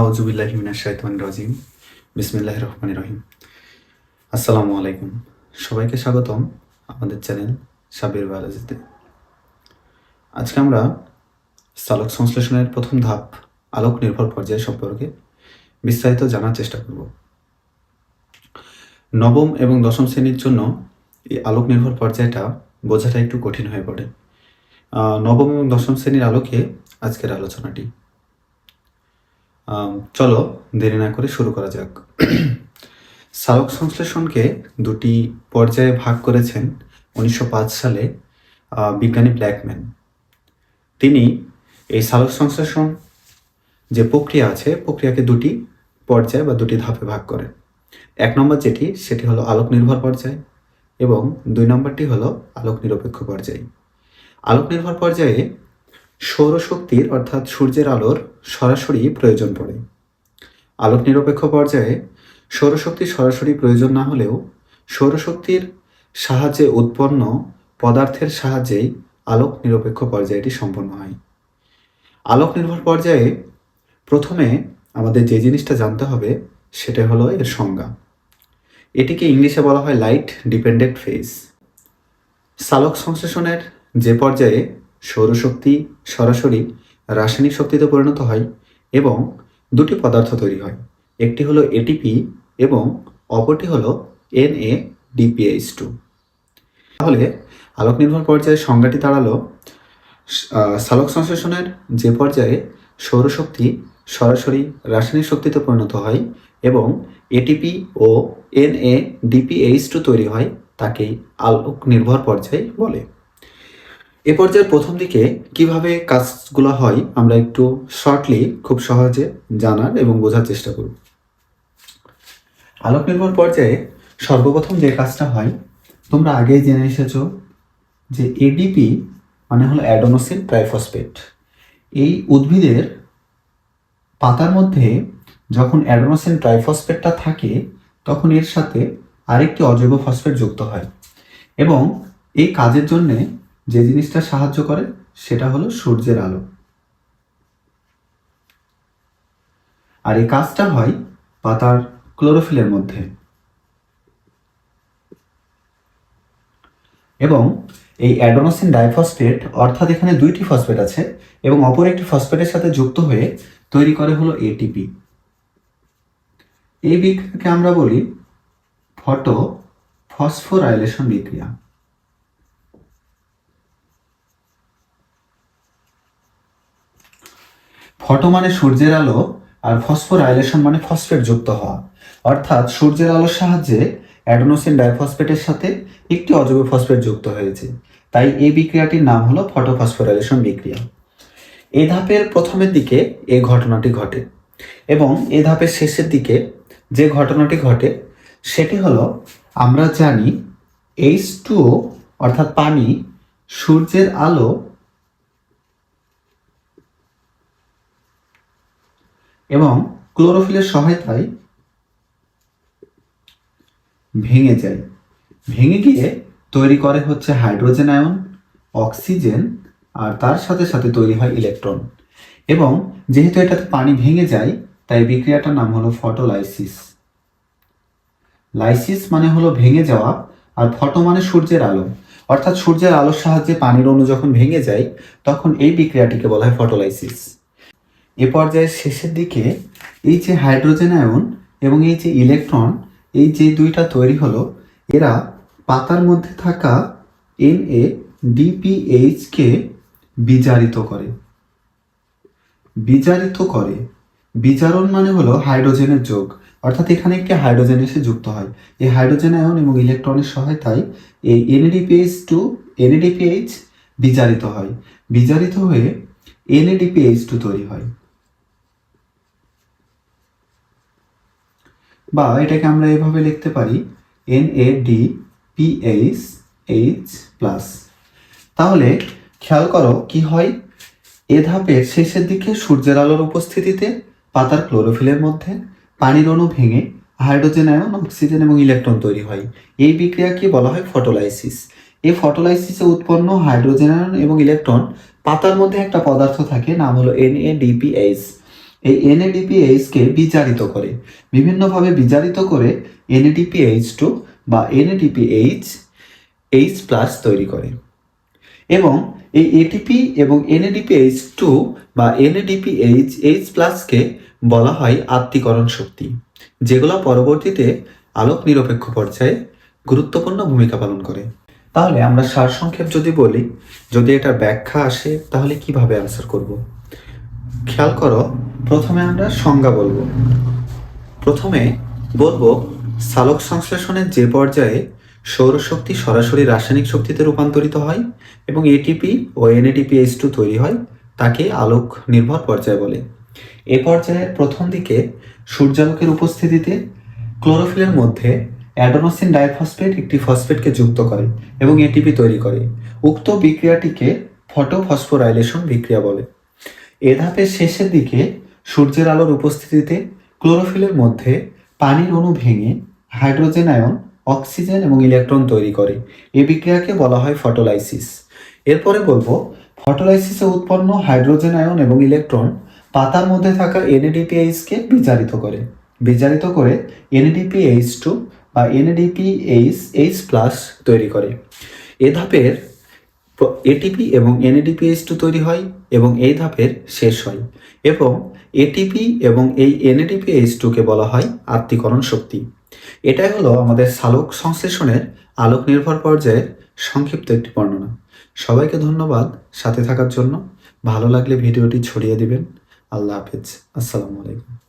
আউজুবিল্লাহ মিনাশ শাইতান রাজিম। বিসমিল্লাহ রহমান রহিম। আসসালামু আলাইকুম। সবাইকে স্বাগতম আমাদের চ্যানেল সাবির বালাজিতে আজকে আমরা চালক সংশ্লেষণের প্রথম ধাপ আলোক নির্ভর পর্যায় সম্পর্কে বিস্তারিত জানার চেষ্টা করব। নবম এবং দশম শ্রেণির জন্য এই আলোক নির্ভর পর্যায়টা বোঝাটা একটু কঠিন হয়ে পড়ে। নবম এবং দশম শ্রেণির আলোকে আজকের আলোচনাটি। চলো দেরি না করে শুরু করা যাক। সালক সংশ্লেষণকে দুটি পর্যায়ে ভাগ করেছেন উনিশশো পাঁচ সালে বিজ্ঞানী ব্ল্যাকম্যান। তিনি এই সালোক সংশ্লেষণ যে প্রক্রিয়া আছে, প্রক্রিয়াকে দুটি পর্যায়ে বা দুটি ধাপে ভাগ করেন। এক নম্বর যেটি, সেটি হলো আলোক নির্ভর পর্যায় এবং দুই নম্বরটি হলো আলোক নিরপেক্ষ পর্যায়। আলোক নির্ভর পর্যায়ে সৌরশক্তির অর্থাৎ সূর্যের আলোর সরাসরি প্রয়োজন পড়ে। আলোক নিরপেক্ষ পর্যায়ে সৌরশক্তির সরাসরি প্রয়োজন না হলেও সৌরশক্তির সাহায্যে উৎপন্ন পদার্থের সাহায্যেই আলোক নিরপেক্ষ পর্যায়টি সম্পন্ন হয়। আলোক নির্ভর পর্যায়ে প্রথমে আমাদের যে জিনিসটা জানতে হবে সেটা হলো এর সংজ্ঞা। এটিকে ইংলিশে বলা হয় লাইট ডিপেন্ডেন্ট ফেজ। সালোক সংশ্লেষণের যে পর্যায়ে সৌরশক্তি সরাসরি রাসায়নিক শক্তিতে পরিণত হয় এবং দুটি পদার্থ তৈরি হয়। একটি হলো এটিপি এবং অপরটি হলো এন এ ডিপিএইচ টু তাহলে আলোক নির্ভর পর্যায়ে সংজ্ঞাটি দাঁড়াল সালোক সংশ্লেষণের যে পর্যায়ে সৌরশক্তি সরাসরি রাসায়নিক শক্তিতে পরিণত হয় এবং এটিপি ও এন এ ডিপিএইচ টু তৈরি হয়, তাকেই আলোক নির্ভর পর্যায় বলে। এ পর্যায়ের প্রথম দিকে কীভাবে কাজগুলো হয়, আমরা একটু শর্টলি খুব সহজে জানার এবং বোঝার চেষ্টা করব। আলোক নির্ভর পর্যায়ে সর্বপ্রথম যে কাজটা হয়, তোমরা আগেই জেনে এসেছ যে এডিপি মানে হলো অ্যাডোনোসিন ট্রাইফসফেট। এই উদ্ভিদের পাতার মধ্যে যখন অ্যাডোনোসিন ট্রাইফসফেটটা থাকে, তখন এর সাথে আরেকটি অজৈব ফসফেট যুক্ত হয় এবং এই কাজের জন্যে যে জিনিসটা সাহায্য করে, সেটা হলো সূর্যের আলো। আর এই কাজটা হয় পাতার ক্লোরোফিলের মধ্যে। এবং এই অ্যাডোনোসিন ডাইফসফেট, অর্থাৎ এখানে দুইটি ফসফেট আছে, এবং অপর একটি ফসফেটের সাথে যুক্ত হয়ে তৈরি করে হলো এটিপি এই বিক্রিয়াকে আমরা বলি ফটো ফসফোরাইলেশন বিক্রিয়া। ফটো মানে সূর্যের আলো আর ফসফোরাইলেশন মানে ফসফেট যুক্ত হওয়া। অর্থাৎ সূর্যের আলোর সাহায্যে অ্যাডোনোসিন ডাইফসফেটের সাথে একটি অজৈব ফসফেট যুক্ত হয়েছে। তাই এই বিক্রিয়াটির নাম হলো ফটোফসফোরাইলেশন বিক্রিয়া। এ ধাপের প্রথমের দিকে এই ঘটনাটি ঘটে এবং এ ধাপের শেষের দিকে যে ঘটনাটি ঘটে সেটি হলো আমরা জানি এইচ টু অর্থাৎ পানি সূর্যের আলো এবং ক্লোরোফিলের সহায়তায় ভেঙে যায়। ভেঙে গিয়ে তৈরি করে হচ্ছে হাইড্রোজেন আয়ন, অক্সিজেন, আর তার সাথে সাথে তৈরি হয় ইলেকট্রন। এবং যেহেতু এটাতে পানি ভেঙে যায়, তাই বিক্রিয়াটার নাম হলো ফটোলাইসিস। লাইসিস মানে হলো ভেঙে যাওয়া, আর ফটো মানে সূর্যের আলো। অর্থাৎ সূর্যের আলোর সাহায্যে পানির অণু যখন ভেঙে যায়, তখন এই বিক্রিয়াটিকে বলা হয় ফটোলাইসিস। এ পর্যায়ের শেষের দিকে এই যে হাইড্রোজেন আয়ন এবং এই যে ইলেকট্রন, এই যে দুইটা তৈরি হলো, এরা পাতার মধ্যে থাকা এন এ ডিপিএইচকে বিজারিত করে। বিজারিত করে। বিজারণ মানে হলো হাইড্রোজেনের যোগ। অর্থাৎ এখানে একটি হাইড্রোজেন এসে যুক্ত হয়। এই হাইড্রোজেন আয়ন এবং ইলেকট্রনের সহায়তায় এই এনএডিপিএইচ টু এনএডিপিএইচ বিজারিত হয়। বিজারিত হয়ে এনএডিপিএইচ টু তৈরি হয়। বা এটাকে আমরা এভাবে লিখতে পারি N A D PH H plus তাহলে খেয়াল করো কি হয়? এ ধাপের শেষের দিকে সূর্যের আলোর উপস্থিতিতে পাতার ক্লোরোফিলের মধ্যে পানির অণু ভেঙে হাইড্রোজেন, আয়ন, অক্সিজেন এবং ইলেকট্রন তৈরি হয়। এই বিক্রিয়াকে বলা হয়? ফটোলাইসিস। এই ফটোলাইসিসে উৎপন্ন হাইড্রোজেন, আয়ন এবং ইলেকট্রন পাতার মধ্যে একটা পদার্থ থাকে, নাম হলো এন এ ডিপিএইচ এই এনএডিপিএইচ কে বিজারিত করে। বিভিন্নভাবে বিচারিত করে এনএডিপিএইচ টু বা এনএডিপিএইচ এইচ প্লাস তৈরি করে। এবং এই এটিপি এবং এনএডিপিএইচ টু বা এনএডিপিএইচ এইচ প্লাসকে বলা হয় আত্মীকরণ শক্তি, যেগুলো পরবর্তীতে আলোক নিরপেক্ষ পর্যায়ে গুরুত্বপূর্ণ ভূমিকা পালন করে। তাহলে আমরা সারসংক্ষেপ যদি বলি, যদি এটা ব্যাখ্যা আসে, তাহলে কীভাবে অ্যান্সার করব? খেয়াল করো প্রথমে আমরা সংজ্ঞা বলব। প্রথমে বলব, সালোক সংশ্লেষণের যে পর্যায়ে সৌরশক্তি সরাসরি রাসায়নিক শক্তিতে রূপান্তরিত হয় এবং এটিপি ও এনএটিপি এইচ টু তৈরি হয়, তাকে আলোক নির্ভর পর্যায় বলে। এ পর্যায়ের প্রথম দিকে সূর্যালোকের উপস্থিতিতে ক্লোরোফিলের মধ্যে অ্যাডোনোসিন ডাইফসফেট একটি ফসফেটকে যুক্ত করে এবং এটিপি তৈরি করে। উক্ত বিক্রিয়াটিকে ফটোফসফোরাইলেশন বিক্রিয়া বলে। এ ধাপের শেষের দিকে সূর্যের আলোর উপস্থিতিতে ক্লোরোফিলের মধ্যে পানির অণু ভেঙে হাইড্রোজেন, আয়ন, অক্সিজেন এবং ইলেকট্রন তৈরি করে। এই বিক্রিয়াকে বলা হয় ফটোলাইসিস। এরপরে বলব, ফটোলাইসিসে উৎপন্ন হাইড্রোজেন, আয়ন এবং ইলেকট্রন পাতার মধ্যে থাকা এনএডিপিএইচকে বিচারিত করে। বিচারিত করে এনএডিপিএইচ টু বা এনএডিপিএইচ এইচ প্লাস তৈরি করে। এ ধাপের এটিপি এবং এনএডিপিএইচ টু তৈরি হয় এবং এই ধাপের শেষ হয়। এবং এটিপি এবং এই এনএডিপিএইচ টুকে বলা হয় আত্মীকরণ শক্তি। এটাই হলো আমাদের সালোক সংশ্লেষণের আলোক নির্ভর পর্যায়ের সংক্ষিপ্ত একটি বর্ণনা। সবাইকে ধন্যবাদ সাথে থাকার জন্য। ভালো লাগলে ভিডিওটি ছড়িয়ে দিবেন। আল্লাহ হাফেজ। আসসালামু আলাইকুম।